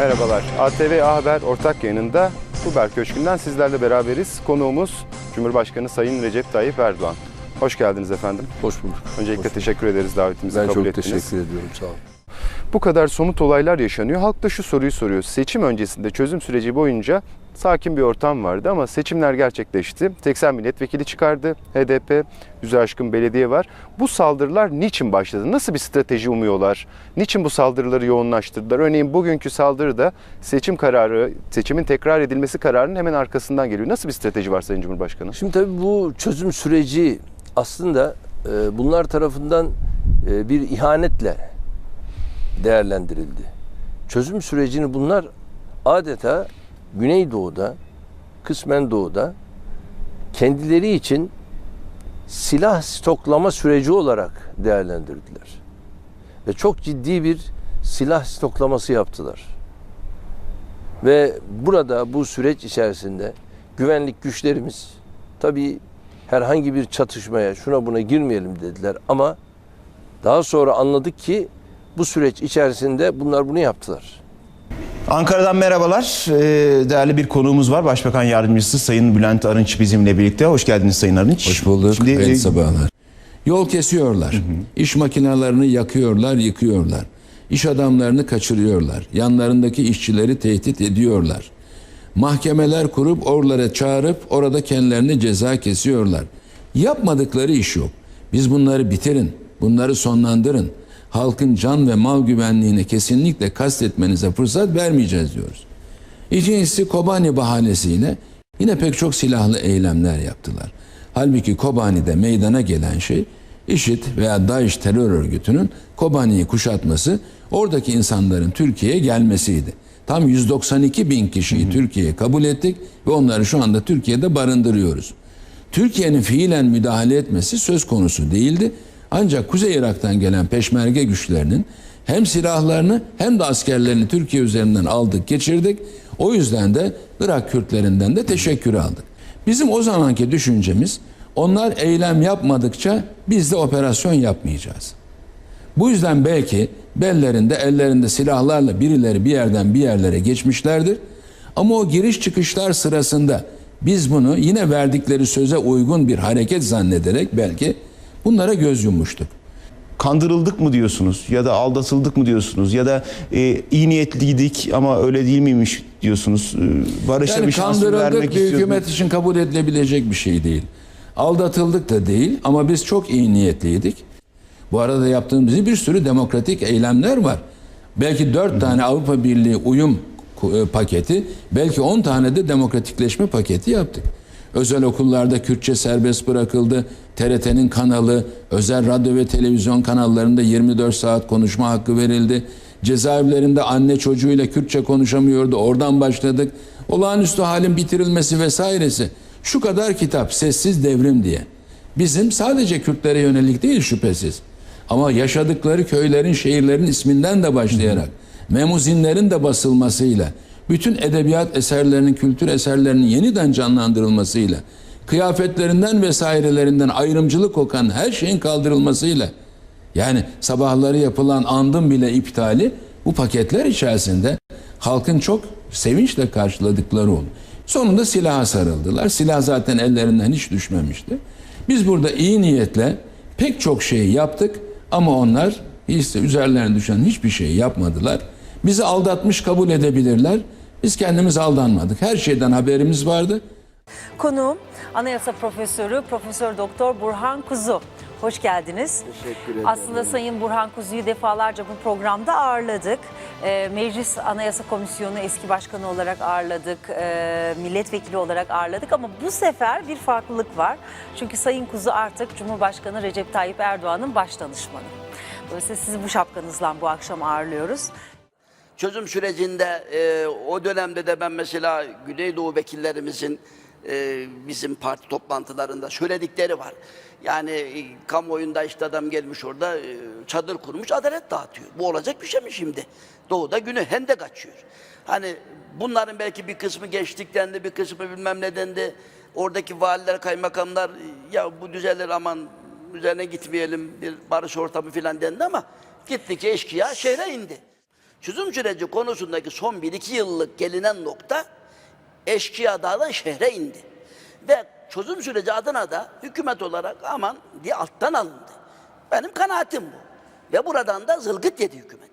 Merhabalar. ATV A Haber ortak yayınında Kuber Köşkü'nden sizlerle beraberiz. Konuğumuz Cumhurbaşkanı Sayın Recep Tayyip Erdoğan. Hoş geldiniz efendim. Hoş bulduk. Öncelikle Hoş teşekkür ederiz davetimizi Ben kabul çok ettiniz. teşekkür ediyorum. Sağ olun. Bu kadar somut olaylar yaşanıyor. Halk da şu soruyu soruyor. Seçim öncesinde çözüm süreci boyunca sakin bir ortam vardı ama seçimler gerçekleşti. 80 milletvekili çıkardı. HDP, Yüzü Aşkın Belediye var. Bu saldırılar niçin başladı? Nasıl bir strateji umuyorlar? Niçin bu saldırıları yoğunlaştırdılar? Örneğin bugünkü saldırı da seçim kararı, seçimin tekrar edilmesi kararının hemen arkasından geliyor. Nasıl bir strateji var Sayın Cumhurbaşkanı? Şimdi tabii bu çözüm süreci aslında e, bunlar tarafından e, bir ihanetle değerlendirildi. Çözüm sürecini bunlar adeta Güneydoğu'da, kısmen Doğu'da kendileri için silah stoklama süreci olarak değerlendirdiler. Ve çok ciddi bir silah stoklaması yaptılar. Ve burada bu süreç içerisinde güvenlik güçlerimiz tabii herhangi bir çatışmaya şuna buna girmeyelim dediler ama daha sonra anladık ki bu süreç içerisinde bunlar bunu yaptılar. Ankara'dan merhabalar. Ee, Değerli bir konuğumuz var. Başbakan Yardımcısı Sayın Bülent Arınç bizimle birlikte. Hoş geldiniz Sayın Arınç. Hoş bulduk. Şimdi, Hayırlı e, sabahlar. Yol kesiyorlar. İş makinelerini yakıyorlar, yıkıyorlar. İş adamlarını kaçırıyorlar. Yanlarındaki işçileri tehdit ediyorlar. Mahkemeler kurup oralara çağırıp orada kendilerine ceza kesiyorlar. Yapmadıkları iş yok. Biz bunları bitirin. Bunları sonlandırın. Halkın can ve mal güvenliğine kesinlikle kastetmenize fırsat vermeyeceğiz diyoruz. İkincisi Kobani bahanesiyle yine pek çok silahlı eylemler yaptılar. Halbuki Kobani'de meydana gelen şey IŞİD veya DAEŞ terör örgütünün Kobani'yi kuşatması, oradaki insanların Türkiye'ye gelmesiydi. Tam 192 bin kişiyi Türkiye'ye kabul ettik ve onları şu anda Türkiye'de barındırıyoruz. Türkiye'nin fiilen müdahale etmesi söz konusu değildi. Ancak Kuzey Irak'tan gelen peşmerge güçlerinin hem silahlarını hem de askerlerini Türkiye üzerinden aldık geçirdik. O yüzden de Irak Kürtlerinden de teşekkür aldık. Bizim o zamanki düşüncemiz onlar eylem yapmadıkça biz de operasyon yapmayacağız. Bu yüzden belki bellerinde ellerinde silahlarla birileri bir yerden bir yerlere geçmişlerdir. Ama o giriş çıkışlar sırasında biz bunu yine verdikleri söze uygun bir hareket zannederek belki bunlara göz yummuştuk. kandırıldık mı diyorsunuz ya da aldatıldık mı diyorsunuz ya da e, iyi niyetliydik ama öyle değil miymiş diyorsunuz. E, barışa Yani bir şans vermek bir hükümet için kabul edilebilecek bir şey değil. Aldatıldık da değil ama biz çok iyi niyetliydik. Bu arada yaptığımız bir sürü demokratik eylemler var. Belki dört tane Avrupa Birliği uyum e, paketi, belki on tane de demokratikleşme paketi yaptık. Özel okullarda Kürtçe serbest bırakıldı. TRT'nin kanalı, özel radyo ve televizyon kanallarında 24 saat konuşma hakkı verildi. Cezaevlerinde anne çocuğuyla Kürtçe konuşamıyordu. Oradan başladık. Olağanüstü halin bitirilmesi vesairesi. Şu kadar kitap sessiz devrim diye. Bizim sadece Kürtlere yönelik değil şüphesiz. Ama yaşadıkları köylerin, şehirlerin isminden de başlayarak memuzinlerin de basılmasıyla, bütün edebiyat eserlerinin, kültür eserlerinin yeniden canlandırılmasıyla, kıyafetlerinden vesairelerinden ayrımcılık kokan her şeyin kaldırılmasıyla, yani sabahları yapılan andın bile iptali bu paketler içerisinde halkın çok sevinçle karşıladıkları oldu. Sonunda silaha sarıldılar. Silah zaten ellerinden hiç düşmemişti. Biz burada iyi niyetle pek çok şey yaptık ama onlar de üzerlerine düşen hiçbir şey yapmadılar. Bizi aldatmış kabul edebilirler. Biz kendimiz aldanmadık. Her şeyden haberimiz vardı. Konuğum Anayasa Profesörü Profesör Doktor Burhan Kuzu. Hoş geldiniz. Teşekkür ederim. Aslında Sayın Burhan Kuzu'yu defalarca bu programda ağırladık. Ee, Meclis Anayasa Komisyonu eski başkanı olarak ağırladık, ee, milletvekili olarak ağırladık ama bu sefer bir farklılık var. Çünkü Sayın Kuzu artık Cumhurbaşkanı Recep Tayyip Erdoğan'ın baş danışmanı. Dolayısıyla sizi bu şapkanızla bu akşam ağırlıyoruz. Çözüm sürecinde e, o dönemde de ben mesela Güneydoğu vekillerimizin e, bizim parti toplantılarında söyledikleri var. Yani e, kamuoyunda işte adam gelmiş orada e, çadır kurmuş adalet dağıtıyor. Bu olacak bir şey mi şimdi? Doğuda günü hendek açıyor. Hani bunların belki bir kısmı geçtikten de bir kısmı bilmem neden de oradaki valiler, kaymakamlar ya bu düzelir aman üzerine gitmeyelim bir barış ortamı filan dendi ama gittikçe eşkıya şehre indi. Çözüm süreci konusundaki son 1-2 yıllık gelinen nokta eşkıya dağdan şehre indi. Ve çözüm süreci adına da hükümet olarak aman diye alttan alındı. Benim kanaatim bu. Ve buradan da zılgıt yedi hükümet.